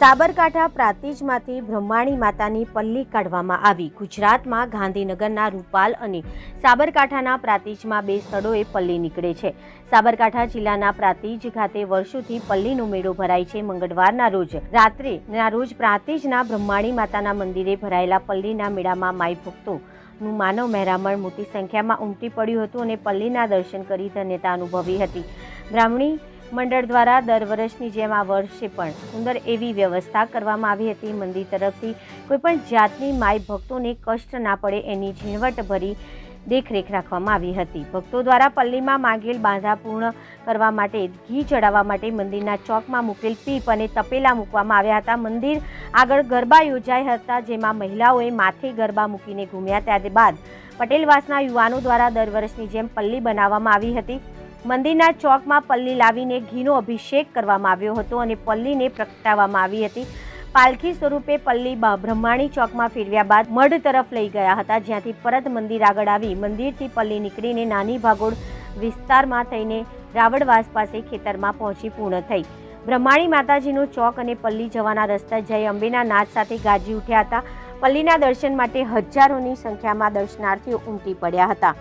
સાબરકાંઠા પ્રાંતિજમાંથી બ્રહ્માણી માતાની પલ્લી કાઢવામાં આવી. ગુજરાતમાં ગાંધીનગરના રૂપાલ અને સાબરકાંઠાના પ્રાંતિજમાં બે સ્થળોએ પલ્લી નીકળે છે. સાબરકાંઠા જિલ્લાના પ્રાંતિજ ખાતે વર્ષોથી પલ્લીનો મેળો ભરાય છે મંગળવારના રોજ. રાત્રે, ના રોજ પ્રાંતિજના બ્રહ્માણી માતાના મંદિરે ભરાયેલા પલ્લીના મેળામાં માઈ ભક્તો નું માનવ મહેરામણ મોટી સંખ્યામાં ઉમટી પડ્યું હતું અને પલ્લીના દર્શન કરી ધન્યતા અનુભવી હતી. બ્રાહ્મણી મંડળ દ્વારા દર વર્ષની જેમ આ વર્ષે પણ સુંદર એવી વ્યવસ્થા કરવામાં આવી હતી. મંદિર તરફથી કોઈપણ જાતની માય ભક્તોને કષ્ટ ના પડે એની ઝીણવટ ભરી દેખરેખ રાખવામાં આવી હતી. ભક્તો દ્વારા પલ્લીમાં માંગેલ બાંધા પૂર્ણ કરવા માટે, ઘી ચડાવવા માટે મંદિરના ચોકમાં મૂકેલ પીપ અને તપેલા મૂકવામાં આવ્યા હતા. મંદિર આગળ ગરબા યોજાયા હતા, જેમાં મહિલાઓએ માથે ગરબા મૂકીને ઘૂમ્યા. ત્યારબાદ પટેલવાસના યુવાનો દ્વારા દર વર્ષની જેમ પલ્લી બનાવવામાં આવી હતી. મંદિરના ચોકમાં પલ્લી લાવીને ઘીનો અભિષેક કરવામાં આવ્યો હતો અને પલ્લીને પ્રગટાવવામાં આવી હતી. પાલખી સ્વરૂપે પલ્લી બ્રહ્માણી ચોકમાં ફેરવ્યા બાદ મઢ તરફ લઈ ગયા હતા, જ્યાંથી પરત મંદિર આગળ આવી મંદિરથી પલ્લી નીકળીને નાની ભાગોળ વિસ્તારમાં થઈને રાવણવાસ પાસે ખેતરમાં પહોંચી પૂર્ણ થઈ. બ્રહ્માણી માતાજીનો ચોક અને પલ્લી જવાના રસ્તા જય અંબેના નાદ સાથે ગાજી ઉઠ્યા હતા. પલ્લીના દર્શન માટે હજારોની સંખ્યામાં દર્શનાર્થીઓ ઉમટી પડ્યા હતા.